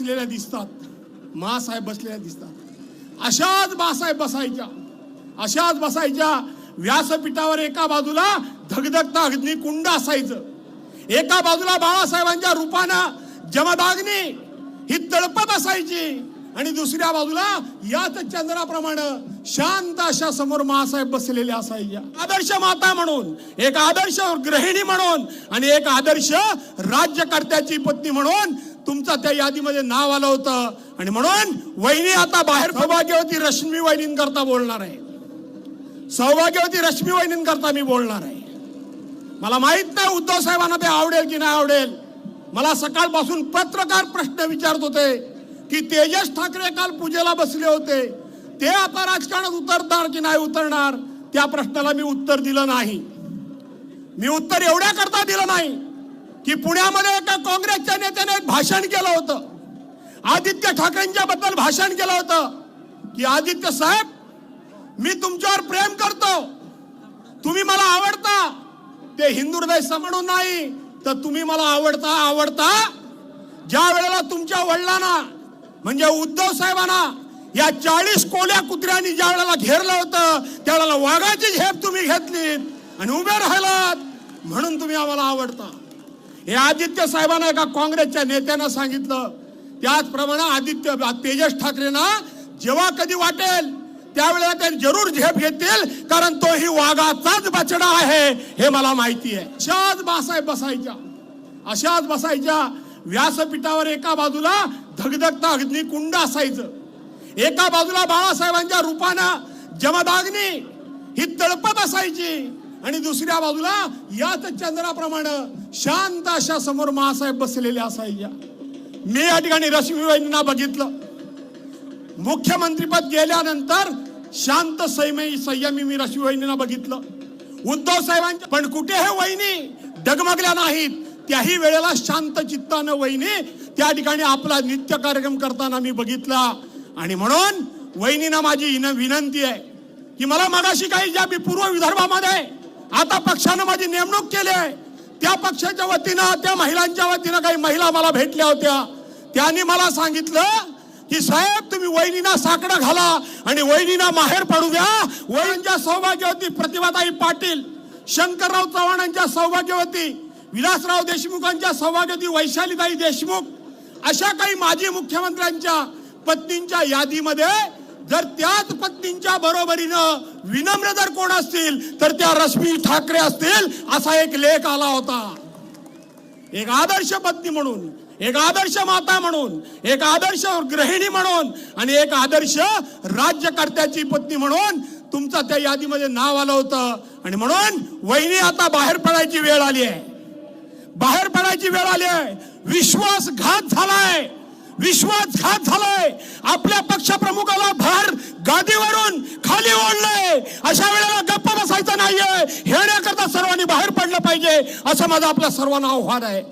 बसलेल्या दिसतात. मासाहेब बसलेल्या दिसतात. अशाच बासाहेब बसायच्या. अशाच बसायच्या. व्यासपीठावर एका बाजूला धगधगता अग्निकुंड असायचं. एका बाजूला बाळासाहेबांच्या रूपानं जमदाग्नी ही तळपत असायची. आणि दुसऱ्या बाजूला याच चंद्राप्रमाणे शांत अशा समोर मासाहेब बसलेले असायच्या आदर्श माता म्हणून एक आदर्श गृहिणी म्हणून आणि एक आदर्श राज्यकर्त्याची पत्नी म्हणून तुमचं त्या यादीमध्ये नाव आलं होतं. आणि म्हणून वहिनी आता बाहेर सौभाग्यवती रश्मी वहिनींकरता बोलणार आहे. सौभाग्यवती रश्मी वहिनींकरता मी बोलणार आहे. मला माहीत नाही उद्धव साहेबांना ते आवडेल की नाही आवडेल. मला सकाळपासून पत्रकार प्रश्न विचारत होते की तेजस ठाकरे काल पूजेला बसले होते. ते आता राजकारणात उतरणार की नाही उतरणार? त्या प्रश्नाला मी उत्तर दिलं नाही. मी उत्तर एवढ्या करता दिलं नाही. की पुण्यामध्ये एका काँग्रेसच्या नेत्याने एक भाषण केलं होतं. आदित्य ठाकरेंच्या बद्दल भाषण केलं होतं. की आदित्य साहेब मी तुमच्यावर प्रेम करतो. तुम्ही मला आवडता. ते हिंदू हृदय म्हणून नाही तर तुम्ही मला आवडता आवडता. ज्या वेळेला तुमच्या वडिलांना म्हणजे उद्धव साहेबांना या चाळीस कोल्या कुत्र्यांनी ज्या वेळेला घेरलं होतं त्यावेळेला वाघाची झेप तुम्ही घेतली आणि उभे राहिलात म्हणून तुम्ही आम्हाला आवडता. हे आदित्य साहेबांना एका काँग्रेसच्या नेत्यानं सांगितलं. त्याचप्रमाणे आदित्य तेजस ठाकरेंना जेव्हा कधी वाटेल त्यावेळेला ते जरूर झेप घेतील कारण तो ही वाघाचाच बचडा आहे हे मला माहिती आहे. अशाच बासाहेब बसायच्या. अशाच बसायच्या. व्यासपीठावर एका बाजूला धगधगता अग्निकुंड असायचं. एका बाजूला बाळासाहेबांच्या रूपानं जमदाग्नी ही तळपत असायची. आणि दुसऱ्या बाजूला याच चंद्राप्रमाणे शांत अशा समोर महासाहेब बसलेले असायच्या मी या ठिकाणी रश्मीबाईंना बघितलं. मुख्यमंत्रीपद गेल्यानंतर शांत सैमयी संयमी मी रश्मीबाईंना बघितलं. उद्धव साहेबांच्या पण कुठे हे वहिनी डगमगल्या नाहीत. त्याही वेळेला शांत चित्तानं वहिनी त्या ठिकाणी आपला नित्य कार्यक्रम करताना मी बघितला. आणि म्हणून वहिनीना माझी विनंती आहे की मला मगाशी काही ज्या मी पूर्व विदर्भामध्ये आता पक्षानं माझी नेमणूक केली आहे. त्या पक्षाच्या वतीनं त्या महिलांच्या वतीनं काही महिला मला भेटल्या होत्या. त्यांनी मला सांगितलं की साहेब तुम्ही वहिनीना साकडं घाला आणि वहिनीना माहेर पडू द्या. वहिनींच्या सौभाग्यवती प्रतिभाताई पाटील शंकरराव चव्हाणांच्या सौभाग्यवती विलासराव देशमुखांच्या सौभाग्यवती वैशालीताई देशमुख अशा काही माजी मुख्यमंत्र्यांच्या पत्नींच्या यादीमध्ये जर त्याच पत्नींच्या बरोबरीनं विनम्र जर कोण असतील तर त्या रश्मी ठाकरे असतील असा एक लेख आला होता. एक आदर्श पत्नी म्हणून एक आदर्श माता म्हणून एक आदर्श गृहिणी म्हणून आणि एक आदर्श राज्यकर्त्याची पत्नी म्हणून तुमचं त्या यादीमध्ये नाव आलं होतं. आणि म्हणून वहिनी आता बाहेर पडायची वेळ आली आहे. बाहेर पडायची वेळ आली आहे. विश्वासघात झालाय. विश्वासघात झालाय. आपल्या पक्षप्रमुखाला भार गादीवरून खाली ओढलंय. अशा वेळेला गप्प बसायचं नाहीये. हेण्याकरता सर्वांनी बाहेर पडलं पाहिजे असं माझं आपल्या सर्वांना आव्हान आहे.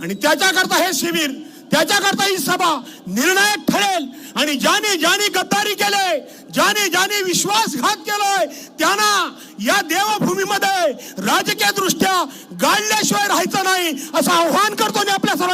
आणि त्याच्याकरता हे शिबिर त्याच्याकरता ही सभा निर्णायक ठरेल. आणि ज्याने ज्याने गद्दारी केले ज्याने ज्याने विश्वासघात केलाय त्यांना या देवभूमीमध्ये राजकीय दृष्ट्या गाडल्याशिवाय राहायचं नाही असं आव्हान करतो मी आपल्या सर्व